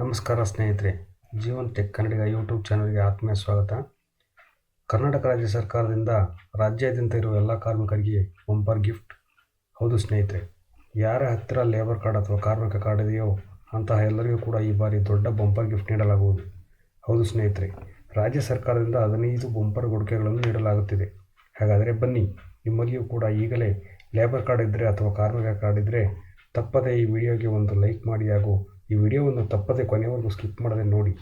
ನಮಸ್ಕಾರ ಸ್ನೇಹಿತರೆ, ಜೀವನ್ ಟೆಕ್ ಕನ್ನಡಿಗ ಯೂಟ್ಯೂಬ್ ಚಾನಲ್ಗೆ ಆತ್ಮೀಯ ಸ್ವಾಗತ. ಕರ್ನಾಟಕ ರಾಜ್ಯ ಸರ್ಕಾರದಿಂದ ರಾಜ್ಯಾದ್ಯಂತ ಇರುವ ಎಲ್ಲ ಕಾರ್ಮಿಕರಿಗೆ ಬಂಪರ್ ಗಿಫ್ಟ್ ಹೌದು ಸ್ನೇಹಿತರೆ, ಯಾರ ಹತ್ತಿರ ಲೇಬರ್ ಕಾರ್ಡ್ ಅಥವಾ ಕಾರ್ಮಿಕ ಕಾರ್ಡ್ ಇದೆಯೋ ಅಂತಹ ಎಲ್ಲರಿಗೂ ಕೂಡ ಈ ಬಾರಿ ದೊಡ್ಡ ಬಂಪರ್ ಗಿಫ್ಟ್ ನೀಡಲಾಗುವುದು. ಹೌದು ಸ್ನೇಹಿತರೆ, ರಾಜ್ಯ ಸರ್ಕಾರದಿಂದ ಹದಿನೈದು ಬಂಪರ್ ಕೊಡುಗೆಗಳನ್ನು ನೀಡಲಾಗುತ್ತಿದೆ. ಹಾಗಾದರೆ ಬನ್ನಿ, ನಿಮ್ಮಲ್ಲಿಯೂ ಕೂಡ ಈಗಲೇ ಲೇಬರ್ ಕಾರ್ಡ್ ಇದ್ದರೆ ಅಥವಾ ಕಾರ್ಮಿಕ ಕಾರ್ಡ್ ಇದ್ದರೆ ತಪ್ಪದೇ ಈ ವಿಡಿಯೋಗೆ ಒಂದು ಲೈಕ್ ಮಾಡಿ ಹಾಗೂ ಈ ವಿಡಿಯೋವನ್ನು ತಪ್ಪದೆ ಕೊನೆಯವರೆಗೂ ಸ್ಕಿಪ್ ಮಾಡದೆ ನೋಡಿ.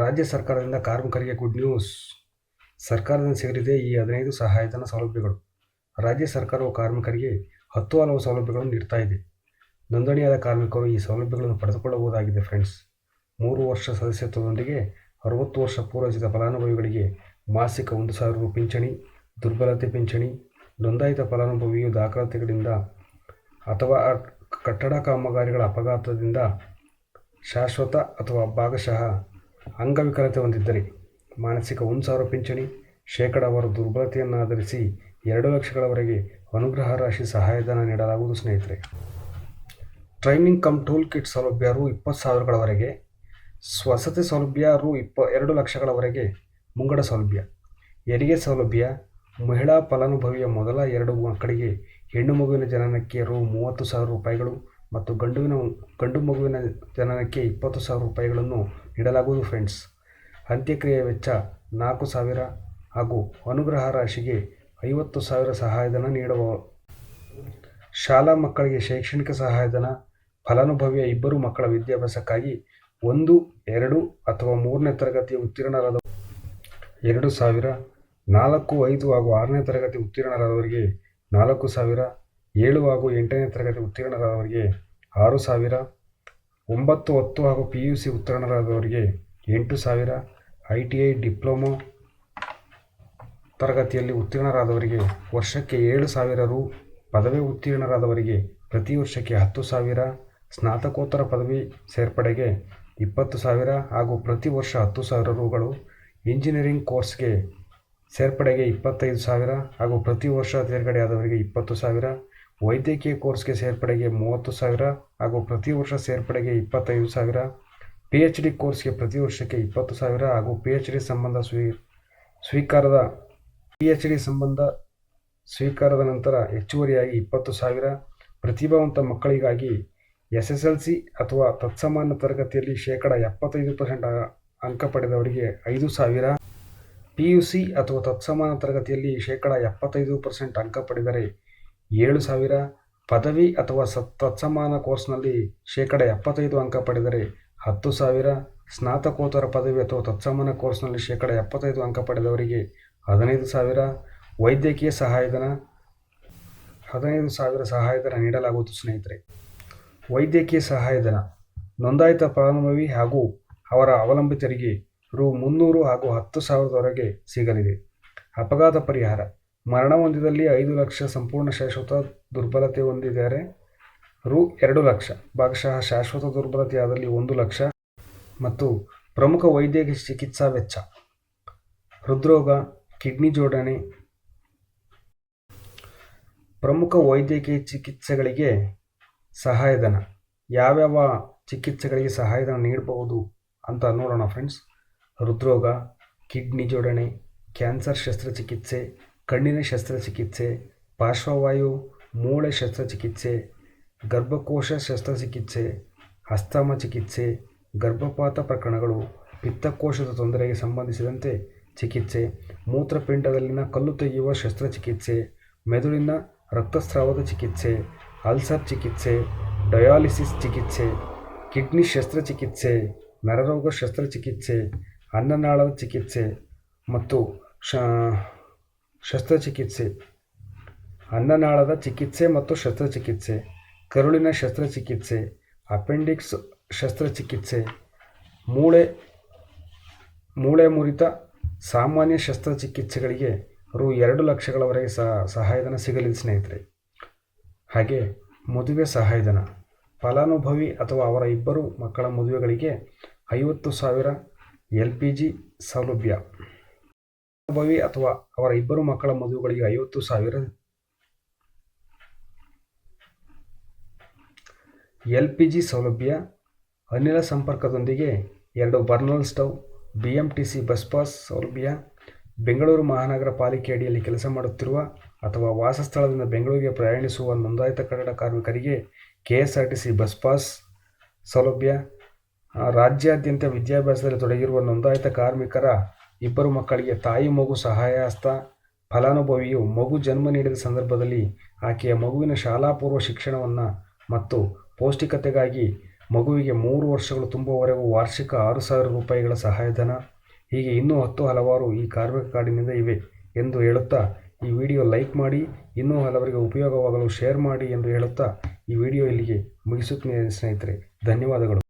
ರಾಜ್ಯ ಸರ್ಕಾರದಿಂದ ಕಾರ್ಮಿಕರಿಗೆ ಗುಡ್ ನ್ಯೂಸ್ ಸರ್ಕಾರದಿಂದ ಸೇರಿದೆ ಈ ಹದಿನೈದು ಸಹಾಯಧನ ಸೌಲಭ್ಯಗಳು. ರಾಜ್ಯ ಸರ್ಕಾರವು ಕಾರ್ಮಿಕರಿಗೆ ಹತ್ತು ಹಲವು ಸೌಲಭ್ಯಗಳನ್ನು ನೀಡ್ತಾ ಇದೆ. ನೋಂದಣಿಯಾದ ಕಾರ್ಮಿಕರು ಈ ಸೌಲಭ್ಯಗಳನ್ನು ಪಡೆದುಕೊಳ್ಳಬಹುದಾಗಿದೆ ಫ್ರೆಂಡ್ಸ್ ಮೂರು ವರ್ಷ ಸದಸ್ಯತ್ವದೊಂದಿಗೆ ಅರವತ್ತು ವರ್ಷ ಪೂರೈಸಿದ ಫಲಾನುಭವಿಗಳಿಗೆ ಮಾಸಿಕ ಒಂದು ಸಾವಿರ ರು ಪಿಂಚಣಿ, ದುರ್ಬಲತೆ ಪಿಂಚಣಿ, ನೋಂದಾಯಿತ ಫಲಾನುಭವಿಯು ದಾಖಲಾತಿಗಳಿಂದ ಅಥವಾ ಕಟ್ಟಡ ಕಾಮಗಾರಿಗಳ ಅಪಘಾತದಿಂದ ಶಾಶ್ವತ ಅಥವಾ ಭಾಗಶಃ ಅಂಗವಿಕಲತೆ ಹೊಂದಿದ್ದರೆ ಮಾನಸಿಕ ಸಾವಿರ ಪಿಂಚಣಿ ಶೇಕಡಾವಾರು ದುರ್ಬಲತೆಯನ್ನು ಆಧರಿಸಿ ಎರಡು ಲಕ್ಷಗಳವರೆಗೆ ಅನುಗ್ರಹ ರಾಶಿ ಸಹಾಯಧನ ನೀಡಲಾಗುವುದು, ಸ್ನೇಹಿತರೆ. ಟ್ರೈನಿಂಗ್ ಕಮ್ ಟೂಲ್ ಕಿಟ್ ಸೌಲಭ್ಯ ರು ಇಪ್ಪತ್ತು ಸಾವಿರಗಳವರೆಗೆ, ಸ್ವಸತಿ ಸೌಲಭ್ಯ ರು ಇಪ್ಪ ಎರಡು ಲಕ್ಷಗಳವರೆಗೆ ಮುಂಗಡ ಸೌಲಭ್ಯ. ಹೆರಿಗೆ ಸೌಲಭ್ಯ, ಮಹಿಳಾ ಫಲಾನುಭವಿಯ ಮೊದಲ ಎರಡು ಮಕ್ಕಳಿಗೆ ಹೆಣ್ಣು ಮಗುವಿನ ಜನನಕ್ಕೆ ರು ಮೂವತ್ತು ಸಾವಿರ ರೂಪಾಯಿಗಳು ಮತ್ತು ಗಂಡುವಿನ ಗಂಡು ಮಗುವಿನ ಜನನಕ್ಕೆ ಇಪ್ಪತ್ತು ಸಾವಿರ ರೂಪಾಯಿಗಳನ್ನು ನೀಡಲಾಗುವುದು ಫ್ರೆಂಡ್ಸ್. ಅಂತ್ಯಕ್ರಿಯೆ ವೆಚ್ಚ ನಾಲ್ಕು ಸಾವಿರ ಹಾಗೂ ಅನುಗ್ರಹ ರಾಶಿಗೆ ಐವತ್ತು ಸಾವಿರ ಸಹಾಯಧನ ನೀಡುವ ಶಾಲಾ ಮಕ್ಕಳಿಗೆ ಶೈಕ್ಷಣಿಕ ಸಹಾಯಧನ, ಫಲಾನುಭವಿಯ ಇಬ್ಬರು ಮಕ್ಕಳ ವಿದ್ಯಾಭ್ಯಾಸಕ್ಕಾಗಿ ಒಂದು, ಎರಡು ಅಥವಾ ಮೂರನೇ ತರಗತಿ ಉತ್ತೀರ್ಣರಾದ ಎರಡು ಸಾವಿರ, ನಾಲ್ಕು, ಐದು ಹಾಗೂ ಆರನೇ ತರಗತಿ ಉತ್ತೀರ್ಣರಾದವರಿಗೆ ನಾಲ್ಕು ಸಾವಿರ, ಏಳು ಹಾಗೂ ಎಂಟನೇ ತರಗತಿ ಉತ್ತೀರ್ಣರಾದವರಿಗೆ ಆರು ಸಾವಿರ, ಒಂಬತ್ತು ಹತ್ತು ಹಾಗೂ ಪಿ ಯು ಸಿ ಉತ್ತೀರ್ಣರಾದವರಿಗೆ ಎಂಟು ಸಾವಿರ ಐ ಟಿ ಐ ಡಿಪ್ಲೊಮೊ ತರಗತಿಯಲ್ಲಿ ಉತ್ತೀರ್ಣರಾದವರಿಗೆ ವರ್ಷಕ್ಕೆ ಏಳು ಸಾವಿರ ರು ಪದವಿ ಉತ್ತೀರ್ಣರಾದವರಿಗೆ ಪ್ರತಿ ವರ್ಷಕ್ಕೆ ಹತ್ತು ಸಾವಿರ, ಸ್ನಾತಕೋತ್ತರ ಪದವಿ ಸೇರ್ಪಡೆಗೆ ಇಪ್ಪತ್ತು ಸಾವಿರ ಹಾಗೂ ಪ್ರತಿ ವರ್ಷ ಹತ್ತು ಸಾವಿರ ರುಗಳು. ಇಂಜಿನಿಯರಿಂಗ್ ಕೋರ್ಸ್ಗೆ ಸೇರ್ಪಡೆಗೆ ಇಪ್ಪತ್ತೈದು ಸಾವಿರ ಹಾಗೂ ಪ್ರತಿ ವರ್ಷ ತೇರ್ಗಡೆಯಾದವರಿಗೆ ಇಪ್ಪತ್ತು ಸಾವಿರ, ವೈದ್ಯಕೀಯ ಕೋರ್ಸ್ಗೆ ಸೇರ್ಪಡೆಗೆ ಮೂವತ್ತು ಸಾವಿರ ಹಾಗೂ ಪ್ರತಿ ವರ್ಷ ಸೇರ್ಪಡೆಗೆ ಇಪ್ಪತ್ತೈದು ಸಾವಿರ ಪಿ ಎಚ್ ಡಿ ಕೋರ್ಸ್ಗೆ ಪ್ರತಿ ವರ್ಷಕ್ಕೆ ಇಪ್ಪತ್ತು ಸಾವಿರ ಹಾಗೂ ಪಿ ಎಚ್ ಡಿ ಸಂಬಂಧ ಸ್ವೀ, ಸ್ವೀಕಾರದ ಪಿ ಎಚ್ ಡಿ ಸಂಬಂಧ ಸ್ವೀಕಾರದ ನಂತರ ಹೆಚ್ಚುವರಿಯಾಗಿ ಇಪ್ಪತ್ತು ಸಾವಿರ, ಪ್ರತಿಭಾವಂತ ಮಕ್ಕಳಿಗಾಗಿ ಎಸ್ ಎಸ್ ಎಲ್ ಸಿ ಅಥವಾ ತತ್ಸಮಾನ ತರಗತಿಯಲ್ಲಿ ಶೇಕಡ ಎಪ್ಪತ್ತೈದು ಪರ್ಸೆಂಟ್ ಅಂಕ ಪಡೆದವರಿಗೆ ಐದು ಸಾವಿರ. ಪಿ ಯು ಸಿ ಅಥವಾ ತತ್ಸಮಾನ ತರಗತಿಯಲ್ಲಿ ಶೇಕಡ ಎಪ್ಪತ್ತೈದು ಪರ್ಸೆಂಟ್ ಅಂಕ ಪಡೆದರೆ ಏಳು ಸಾವಿರ, ಪದವಿ ಅಥವಾ ಸತ್, ತತ್ಸಮಾನ ಕೋರ್ಸ್ನಲ್ಲಿ ಶೇಕಡ ಎಪ್ಪತ್ತೈದು ಅಂಕ ಪಡೆದರೆ ಹತ್ತು ಸಾವಿರ, ಸ್ನಾತಕೋತ್ತರ ಪದವಿ ಅಥವಾ ತತ್ಸಮಾನ ಕೋರ್ಸ್ನಲ್ಲಿ ಶೇಕಡ ಎಪ್ಪತ್ತೈದು ಅಂಕ ಪಡೆದವರಿಗೆ ಹದಿನೈದು ಸಾವಿರ, ವೈದ್ಯಕೀಯ ಸಹಾಯಧನ, ಹದಿನೈದು ಸಾವಿರ ಸಹಾಯಧನ ನೀಡಲಾಗುವುದು. ಸ್ನೇಹಿತರೆ, ವೈದ್ಯಕೀಯ ಸಹಾಯಧನ, ನೋಂದಾಯಿತ ಫಲಾನುಭವಿ ಹಾಗೂ ಅವರ ಅವಲಂಬಿತರಿಗೆ ರು ಮುನ್ನೂರು ಹಾಗೂ ಹತ್ತು ಸಾವಿರದವರೆಗೆ ಸಿಗಲಿದೆ. ಅಪಘಾತ ಪರಿಹಾರ. ಮರಣ ಹೊಂದಿದಲ್ಲಿ ಐದು ಲಕ್ಷ ಸಂಪೂರ್ಣ ಶಾಶ್ವತ ದುರ್ಬಲತೆ ಹೊಂದಿದ್ದಾರೆ. ರು ಎರಡು ಲಕ್ಷ. ಭಾಗಶಃ ಶಾಶ್ವತ ದುರ್ಬಲತೆಯಾದಲ್ಲಿ ಒಂದು ಲಕ್ಷ ಮತ್ತು ಪ್ರಮುಖ ವೈದ್ಯಕೀಯ ಚಿಕಿತ್ಸಾ ವೆಚ್ಚ. ಹೃದ್ರೋಗ, ಕಿಡ್ನಿ ಜೋಡಣೆ. ಪ್ರಮುಖ ವೈದ್ಯಕೀಯ ಚಿಕಿತ್ಸೆಗಳಿಗೆ ಸಹಾಯಧನ. ಯಾವ್ಯಾವ ಚಿಕಿತ್ಸೆಗಳಿಗೆ ಸಹಾಯಧನ ನೀಡಬಹುದು ಅಂತ ನೋಡೋಣ ಫ್ರೆಂಡ್ಸ್ ಹೃದ್ರೋಗ, ಕಿಡ್ನಿ ಜೋಡಣೆ, ಕ್ಯಾನ್ಸರ್ ಶಸ್ತ್ರಚಿಕಿತ್ಸೆ, ಕಣ್ಣಿನ ಶಸ್ತ್ರಚಿಕಿತ್ಸೆ, ಪಾರ್ಶ್ವವಾಯು, ಮೂಳೆ ಶಸ್ತ್ರಚಿಕಿತ್ಸೆ, ಗರ್ಭಕೋಶ ಶಸ್ತ್ರಚಿಕಿತ್ಸೆ, ಅಸ್ತಮ ಚಿಕಿತ್ಸೆ, ಗರ್ಭಪಾತ ಪ್ರಕರಣಗಳು, ಪಿತ್ತಕೋಶದ ತೊಂದರೆಗೆ ಸಂಬಂಧಿಸಿದಂತೆ ಚಿಕಿತ್ಸೆ, ಮೂತ್ರಪಿಂಡದಲ್ಲಿನ ಕಲ್ಲು ತೆಗೆಯುವ ಶಸ್ತ್ರಚಿಕಿತ್ಸೆ, ಮೆದುಳಿನ ರಕ್ತಸ್ರಾವದ ಚಿಕಿತ್ಸೆ, ಅಲ್ಸರ್ ಚಿಕಿತ್ಸೆ, ಡಯಾಲಿಸಿಸ್ ಚಿಕಿತ್ಸೆ, ಕಿಡ್ನಿ ಶಸ್ತ್ರಚಿಕಿತ್ಸೆ, ನರರೋಗ ಶಸ್ತ್ರಚಿಕಿತ್ಸೆ ಅನ್ನನಾಳದ ಚಿಕಿತ್ಸೆ ಮತ್ತು ಶಸ್ತ್ರಚಿಕಿತ್ಸೆ. ಅನ್ನನಾಳದ ಚಿಕಿತ್ಸೆ ಮತ್ತು ಶಸ್ತ್ರಚಿಕಿತ್ಸೆ. ಕರುಳಿನ ಶಸ್ತ್ರಚಿಕಿತ್ಸೆ, ಅಪೆಂಡಿಕ್ಸ್ ಶಸ್ತ್ರಚಿಕಿತ್ಸೆ. ಮೂಳೆ ಮೂಳೆ ಮುರಿತ ಸಾಮಾನ್ಯ ಶಸ್ತ್ರಚಿಕಿತ್ಸೆಗಳಿಗೆ ರು ಎರಡು ಲಕ್ಷಗಳವರೆಗೆ ಸಹ ಸಹಾಯಧನ ಸಿಗಲಿದೆ ಸ್ನೇಹಿತರೆ. ಹಾಗೆ ಮದುವೆ ಸಹಾಯಧನ. ಫಲಾನುಭವಿ ಅಥವಾ ಅವರ ಇಬ್ಬರು ಮಕ್ಕಳ ಮದುವೆಗಳಿಗೆ ಐವತ್ತು ಸಾವಿರ ಎಲ್ ಪಿ ಜಿ ಸೌಲಭ್ಯ. ಫಲಾನುಭವಿ ಅಥವಾ ಅವರ ಇಬ್ಬರು ಮಕ್ಕಳ ಮದುವೆಗಳಿಗೆ ಐವತ್ತು ಸಾವಿರ. ಎಲ್ ಪಿ ಜಿ ಸೌಲಭ್ಯ ಅನಿಲ ಸಂಪರ್ಕದೊಂದಿಗೆ ಎರಡು burner stove, B M T C bus pass ಸೌಲಭ್ಯ, ಬೆಂಗಳೂರು ಮಹಾನಗರ ಪಾಲಿಕೆ ಅಡಿಯಲ್ಲಿ ಕೆಲಸ ಮಾಡುತ್ತಿರುವ ಅಥವಾ ವಾಸಸ್ಥಳದಿಂದ ಬೆಂಗಳೂರಿಗೆ ಪ್ರಯಾಣಿಸುವ ನೋಂದಾಯಿತ ಕಟ್ಟಡ ಕಾರ್ಮಿಕರಿಗೆ K S R T C bus pass ಸೌಲಭ್ಯ ರಾಜ್ಯಾದ್ಯಂತ ವಿದ್ಯಾಭ್ಯಾಸದಲ್ಲಿ ತೊಡಗಿರುವ ನೋಂದಾಯಿತ ಕಾರ್ಮಿಕರ ಇಬ್ಬರು ಮಕ್ಕಳಿಗೆ ತಾಯಿ ಮಗು ಸಹಾಯ ಹಸ್ತ ಫಲಾನುಭವಿಯು ಮಗು ಜನ್ಮ ನೀಡಿದ ಸಂದರ್ಭದಲ್ಲಿ ಆಕೆಯ ಮಗುವಿನ ಶಾಲಾ ಪೂರ್ವ ಶಿಕ್ಷಣವನ್ನು ಮತ್ತು ಪೌಷ್ಟಿಕತೆಗಾಗಿ ಮಗುವಿಗೆ ಮೂರು ವರ್ಷಗಳು ತುಂಬುವವರೆಗೂ ವಾರ್ಷಿಕ ಆರು ಸಾವಿರ ರೂಪಾಯಿಗಳ ಸಹಾಯಧನ. ಹೀಗೆ ಇನ್ನೂ ಹತ್ತು ಹಲವಾರು ಈ ಕಾರ್ಮಿಕ ಕಾರ್ಡಿನಿಂದ ಇವೆ ಎಂದು ಹೇಳುತ್ತಾ ಈ ವಿಡಿಯೋ ಲೈಕ್ ಮಾಡಿ, ಇನ್ನೂ ಹಲವರಿಗೆ ಉಪಯೋಗವಾಗಲು ಶೇರ್ ಮಾಡಿ ಎಂದು ಹೇಳುತ್ತಾ ಈ ವಿಡಿಯೋ ಇಲ್ಲಿಗೆ ಮುಗಿಸುತ್ತೇನೆ ಸ್ನೇಹಿತರೆ. ಧನ್ಯವಾದಗಳು.